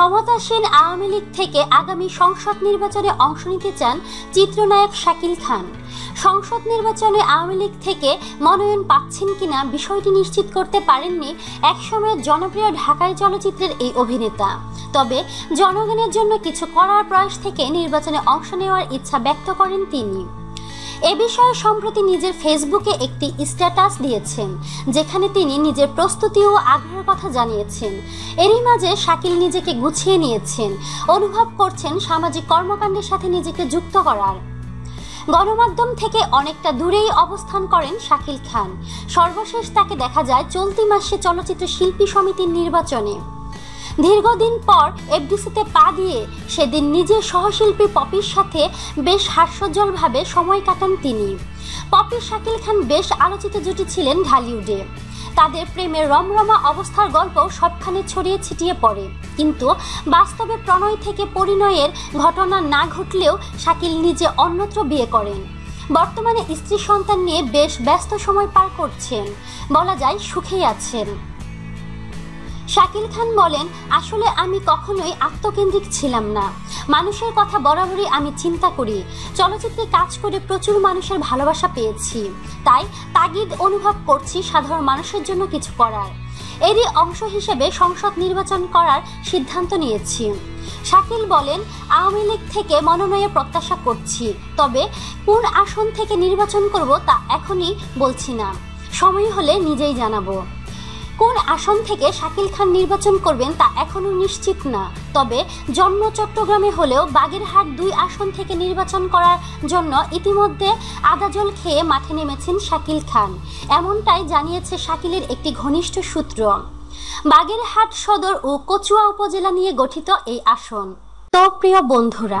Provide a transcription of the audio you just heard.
ক্ষমতাসীন আওয়ামী লীগ থেকে আগামী সংসদ নির্বাচনে অংশ নিতে চান চিত্রনায়ক শাকিল খান। সংসদ নির্বাচনে আওয়ামী লীগ থেকে মনোনয়ন পাচ্ছেন কিনা বিষয়টি নিশ্চিত করতে পারেননি একসময়ের জনপ্রিয় ঢাকায় চলচ্চিত্রের এই অভিনেতা। তবে জনগণের জন্য কিছু করার প্রয়াস থেকে নির্বাচনে অংশ নেওয়ার ইচ্ছা ব্যক্ত করেন তিনি। এ বিষয়ে সম্প্রতি নিজের ফেসবুকে একটি স্ট্যাটাস দিয়েছেন, যেখানে তিনি নিজের প্রস্তুতি ও আগ্রহের কথা জানিয়েছেন। এরই মাঝে শাকিল নিজেকে গুছিয়ে নিয়েছেন, অনুভব করছেন সামাজিক কর্মকাণ্ডের সাথে নিজেকে যুক্ত করার। গণমাধ্যম থেকে অনেকটা দূরেই অবস্থান করেন শাকিল খান। সর্বশেষ তাকে দেখা যায় চলতি মাসে চলচ্চিত্র শিল্পী সমিতির নির্বাচনে। দীর্ঘদিন পর এফডিসিতে পা দিয়ে সেদিন নিজের সহশিল্পী পপির সাথে বেশ হাস্যজ্জ্বলভাবে সময় কাটান তিনি। পপি শাকিল খান বেশ আলোচিত জুটি ছিলেন ঢালিউডে। তাদের প্রেমের রমরমা অবস্থার গল্প সবখানে ছড়িয়ে ছিটিয়ে পড়ে। কিন্তু বাস্তবে প্রণয় থেকে পরিণয়ের ঘটনা না ঘটলেও শাকিল নিজে অন্যত্র বিয়ে করেন। বর্তমানে স্ত্রী সন্তান নিয়ে বেশ ব্যস্ত সময় পার করছেন। বলা যায় সুখেই আছেন। শাকিল খান বলেন, আসলে আমি কখনোই আত্মকেন্দ্রিক ছিলাম না। মানুষের কথা বরাবরই আমি চিন্তা করি। চলচ্চিত্রে কাজ করে প্রচুর মানুষের ভালোবাসা পেয়েছি। তাই তাগিদ অনুভব করছি সাধারণ মানুষের জন্য কিছু করার। এরই অংশ হিসেবে সংসদ নির্বাচন করার সিদ্ধান্ত নিয়েছি। শাকিল বলেন, আওয়ামী লীগ থেকে মনোনয়ন প্রত্যাশা করছি, তবে কোন আসন থেকে নির্বাচন করব তা এখনই বলছি না। সময় হলে নিজেই জানাব। কোন আসন থেকে শাকিল খান নির্বাচন করবেন তা এখনও নিশ্চিত না। তবে জন্ম চট্টগ্রামে হলেও বাগেরহাট দুই আসন থেকে নির্বাচন করার জন্য ইতিমধ্যে আদাজল খেয়ে মাঠে নেমেছেন শাকিল খান। এমনটাই জানিয়েছে শাকিলের একটি ঘনিষ্ঠ সূত্র। বাগেরহাট সদর ও কচুয়া উপজেলা নিয়ে গঠিত এই আসন। তো প্রিয় বন্ধুরা